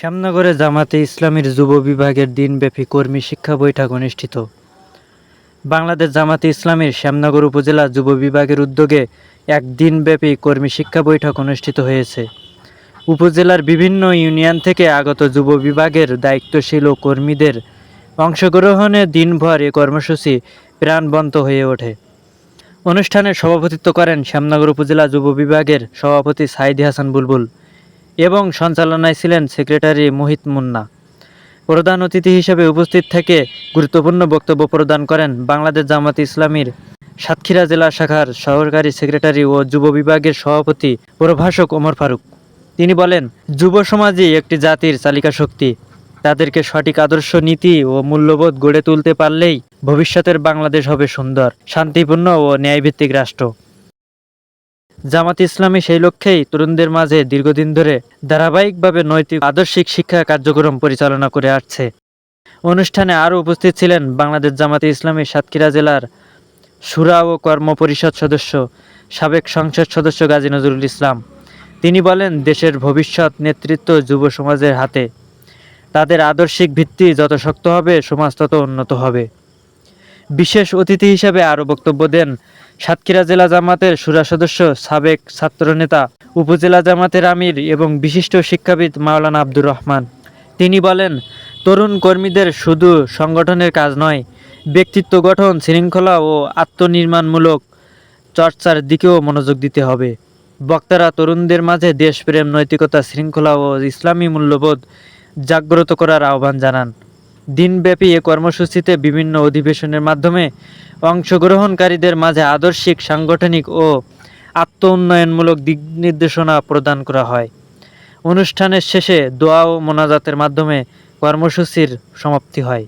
শ্যামনগরে জামাতে ইসলামীর যুব বিভাগের দিনব্যাপী কর্মী শিক্ষা বৈঠক অনুষ্ঠিত। বাংলাদেশ জামাতে ইসলামীর শ্যামনগর উপজেলা যুব বিভাগের উদ্যোগে এক দিনব্যাপী কর্মী শিক্ষা বৈঠক অনুষ্ঠিত হয়েছে। উপজেলার বিভিন্ন ইউনিয়ন থেকে আগত যুব বিভাগের দায়িত্বশীল ও কর্মীদের অংশগ্রহণে দিনভর এ কর্মসূচি প্রাণবন্ত হয়ে ওঠে। অনুষ্ঠানে সভাপতিত্ব করেন শ্যামনগর উপজেলা যুব বিভাগের সভাপতি সাইদি হাসান বুলবুল। এবং সঞ্চালনায় ছিলেন সেক্রেটারি মোহিত মুন্না। প্রধান অতিথি হিসেবে উপস্থিত থেকে গুরুত্বপূর্ণ বক্তব্য প্রদান করেন বাংলাদেশ জামাত ইসলামীর সাতক্ষীরা জেলা শাখার সহকারী সেক্রেটারি ও যুব বিভাগের সভাপতি প্রভাষক ওমর ফারুক। তিনি বলেন, যুব সমাজই একটি জাতির চালিকা শক্তি। তাদেরকে সঠিক আদর্শ, নীতি ও মূল্যবোধ গড়ে তুলতে পারলেই ভবিষ্যতের বাংলাদেশ হবে সুন্দর, শান্তিপূর্ণ ও ন্যায়ভিত্তিক রাষ্ট্র। জামাত ইসলামী সেই লক্ষ্যেই তরুণদের মাঝে দীর্ঘদিন ধরে ধারাবাহিকভাবে নৈতিক আদর্শিক শিক্ষা কার্যক্রম পরিচালনা করে আসছে। অনুষ্ঠানে আরও উপস্থিত ছিলেন বাংলাদেশ জামাতে ইসলামী সাতক্ষীরা জেলার সুরা ও কর্ম পরিষদ সদস্য, সাবেক সংসদ সদস্য গাজী নজরুল ইসলাম। তিনি বলেন, দেশের ভবিষ্যৎ নেতৃত্ব যুব সমাজের হাতে। তাদের আদর্শিক ভিত্তি যত শক্ত হবে, সমাজ তত উন্নত হবে। বিশেষ অতিথি হিসেবে আরও বক্তব্য দেন সাতক্ষীরা জেলা জামাতের সুরা সদস্য সাবেক ছাত্রনেতা, উপজেলা জামাতের আমির এবং বিশিষ্ট শিক্ষাবিদ মাওলানা আব্দুর রহমান। তিনি বলেন, তরুণ কর্মীদের শুধু সংগঠনের কাজ নয়, ব্যক্তিত্ব গঠন, শৃঙ্খলা ও আত্মনির্মাণমূলক চর্চার দিকেও মনোযোগ দিতে হবে। বক্তারা তরুণদের মাঝে দেশপ্রেম, নৈতিকতা, শৃঙ্খলা ও ইসলামী মূল্যবোধ জাগ্রত করার আহ্বান জানান। দিনব্যাপী এ কর্মসূচিতে বিভিন্ন অধিবেশনের মাধ্যমে অংশগ্রহণকারীদের মাঝে আদর্শিক, সাংগঠনিক ও আত্ম উন্নয়নমূলক দিক নির্দেশনা প্রদান করা হয়। অনুষ্ঠানের শেষে দোয়া ও মোনাজাতের মাধ্যমে কর্মসূচির সমাপ্তি হয়।